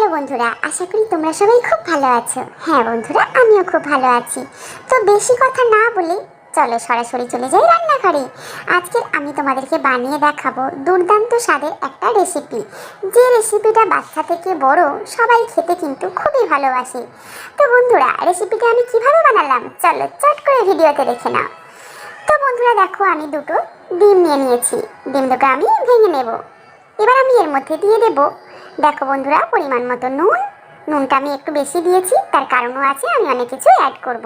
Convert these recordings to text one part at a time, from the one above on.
Hello বন্ধুরা, আশা করি তোমরা সবাই খুব ভালো আছো। হ্যাঁ বন্ধুরা, আমিও খুব ভালো আছি। তো বেশি কথা না বলে চলো সরাসরি চলে যাই রান্নাঘরে। আজকে আমি তোমাদেরকে বানিয়ে দেখাবো দুর্দান্ত স্বাদের একটা রেসিপি যে রেসিপিটা বাচ্চা থেকে বড় সবাই খেতে কিন্তু খুবই ভালোবাসে। তো বন্ধুরা রেসিপিটা আমি কীভাবে বানালাম? চলো চট করে ভিডিওতে দেখে নাও। তো বন্ধুরা, দেখো আমি দুটো ডিম নিয়ে নিয়েছি। ডিম দুটো আমি ভেঙে নেব। এবার আমি এর মধ্যে দিয়ে দেব দেখো বন্ধুরা, পরিমাণ মতো নুন। নুনটা আমি একটু বেশি দিয়েছি, তার কারণও আছে, আমি অনেক কিছু অ্যাড করব।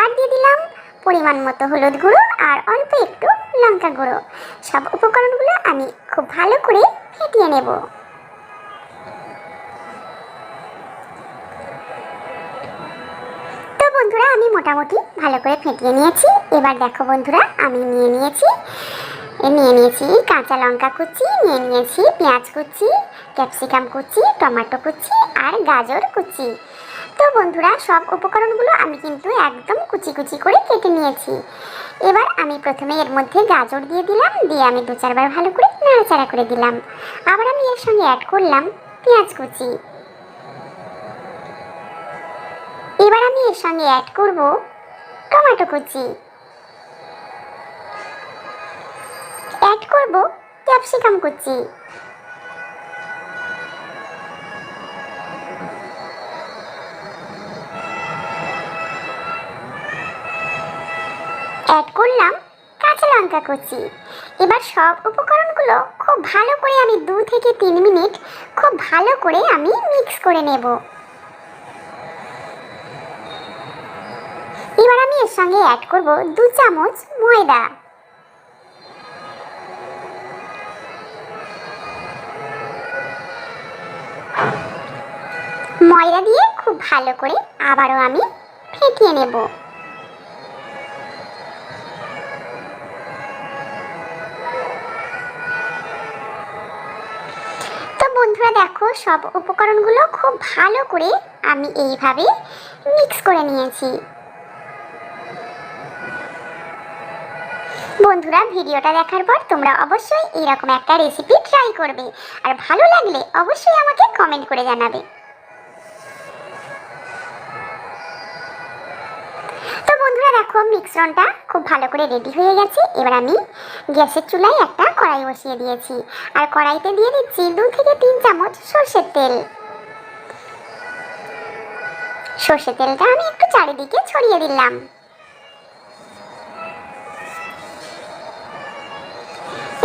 আর দিয়ে দিলাম পরিমাণ মতো হলুদ গুঁড়ো আর অল্প একটু লঙ্কা গুঁড়ো। সব উপকরণগুলো আমি খুব ভালো করে ফেটিয়ে নেব। তো বন্ধুরা, আমি মোটামুটি ভালো করে ফেটিয়ে নিয়েছি। এবার দেখো বন্ধুরা, আমি নিয়ে নিয়েছি নিয়ে নিয়েছি কাঁচা লঙ্কা কুচি, নিয়ে নিয়েছি পেঁয়াজ কুচি, ক্যাপসিকাম কুচি, টমেটো কুচি আর গাজর কুচি। তো বন্ধুরা, সব উপকরণগুলো আমি কিন্তু একদম কুচি কুচি করে কেটে নিয়েছি। এবার আমি প্রথমে এর মধ্যে গাজর দিয়ে দিলাম, দিয়ে আমি দু চারবার ভালো করে নাড়াচাড়া করে দিলাম। আবার আমি এর সঙ্গে অ্যাড করলাম পেঁয়াজ কুচি। এবার আমি এর সঙ্গে অ্যাড করব টমেটো কুচি। অ্যাড করব ক্যাপসিকাম কুচি অ্যাড করলাম কাঁচা লঙ্কা কুচি। এবার সব উপকরণগুলো খুব ভালো করে আমি দু থেকে তিন মিনিট খুব ভালো করে আমি মিক্স করে নেব। এবার আমি এর সঙ্গে অ্যাড করব দু চামচ ময়দা। ময়দা দিয়ে খুব ভালো করে আবারও আমি ফেটিয়ে নেব। তো বন্ধুরা দেখো, সব উপকরণগুলো খুব ভালো করে আমি এইভাবে মিক্স করে নিয়েছি। বন্ধুরা, ভিডিওটা দেখার পর তোমরা অবশ্যই এরকম একটা রেসিপি ট্রাই করবে। আর ভালো লাগলে অবশ্যই আমাকে কমেন্ট করে জানাবে। দেখো মিক্সরনটা খুব ভালো করে রেডি হয়ে গেছে। এবার আমি গ্যাসের চুলায় একটা কড়াই বসিয়ে দিয়েছি। আর কড়াইতে দিয়ে দিচ্ছি দু থেকে তিন চামচ সর্ষের তেল। সর্ষের তেলটা আমি একটু চারিদিকে ছড়িয়ে দিলাম।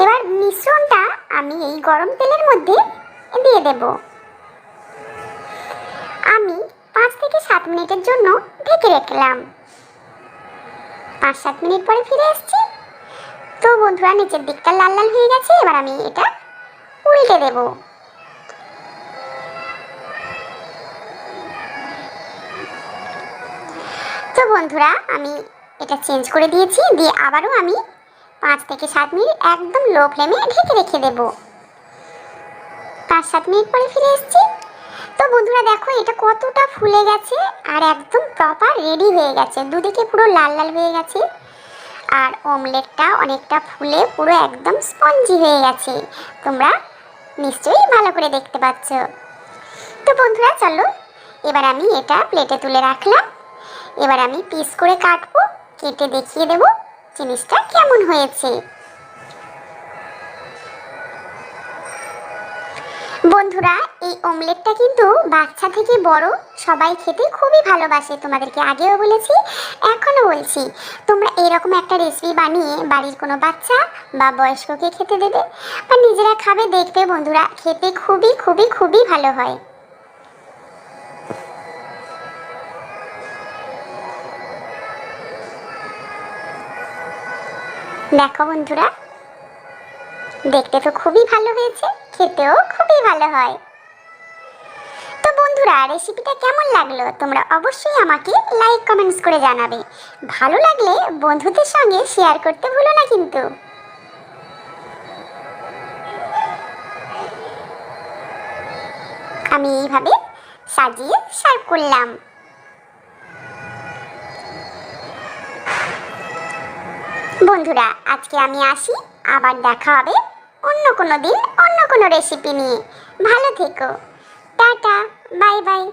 এবার মিশ্রণটা আমি এই গরম তেলের মধ্যে দিয়ে দেব। আমি পাঁচ থেকে সাত মিনিটের জন্য ঢেকে রাখলাম। পাঁচ সাত মিনিট পরে ফিরে এসেছি তো বন্ধুরা, নিচের দিকটা লাল লাল হয়ে গেছে, এবার আমি এটা উল্টে দেব। তো বন্ধুরা, আমি এটা চেঞ্জ করে দিয়েছি, দিয়ে আবারও আমি পাঁচ থেকে সাত মিনিট একদম লো ফ্লেমে ঢেকে রেখে দেব। পাঁচ সাত মিনিট পরে ফিরে এসেছি। তো বন্ধুরা দেখো, এটা কতটা ফুলে গেছে আর একদম প্রপার রেডি হয়ে গেছে। দুদিকে পুরো লাল লাল হয়ে গেছে আর অমলেটটা অনেকটা ফুলে পুরো একদম স্পঞ্জি হয়ে গেছে। তোমরা নিশ্চয়ই ভালো করে দেখতে পাচ্ছ। তো বন্ধুরা চলো, এবার আমি এটা প্লেটে তুলে রাখলাম। এবার আমি পিস করে কাটবো, কেটে দেখিয়ে দেব জিনিসটা কেমন হয়েছে। বন্ধুরা, এই অমলেটটা কিন্তু বাচ্চা থেকে বড় সবাই খেতে খুবই ভালোবাসে, তোমাদেরকে আগেও বলেছি, এখনও বলছি। তোমরা এরকম একটা রেসিপি বানিয়ে বাড়ির কোনো বাচ্চা বা বয়স্ককে খেতে দেবে বা নিজেরা খাবে, দেখবে বন্ধুরা, খেতে খুবই খুবই খুবই ভালো হয়। দেখো বন্ধুরা দেখতে তো খুবই ভালো হয়েছে, খেতেও খুবই ভালো হয়। তো বন্ধুরা রেসিপিটা কেমন লাগল? তোমরা অবশ্যই আমাকে লাইক কমেন্টস করে জানাবে। ভালো লাগলে বন্ধুদের সঙ্গে শেয়ার করতে ভুলো না কিন্তু। আমি এইভাবে সাজিয়ে সার্ভ করলাম। বন্ধুরা, আজকে আমি আসি, আবার দেখা হবে অন্য কোনো দিন, অন্য কোনো রেসিপি নিয়ে। ভালো থেকো। Tata, bye bye.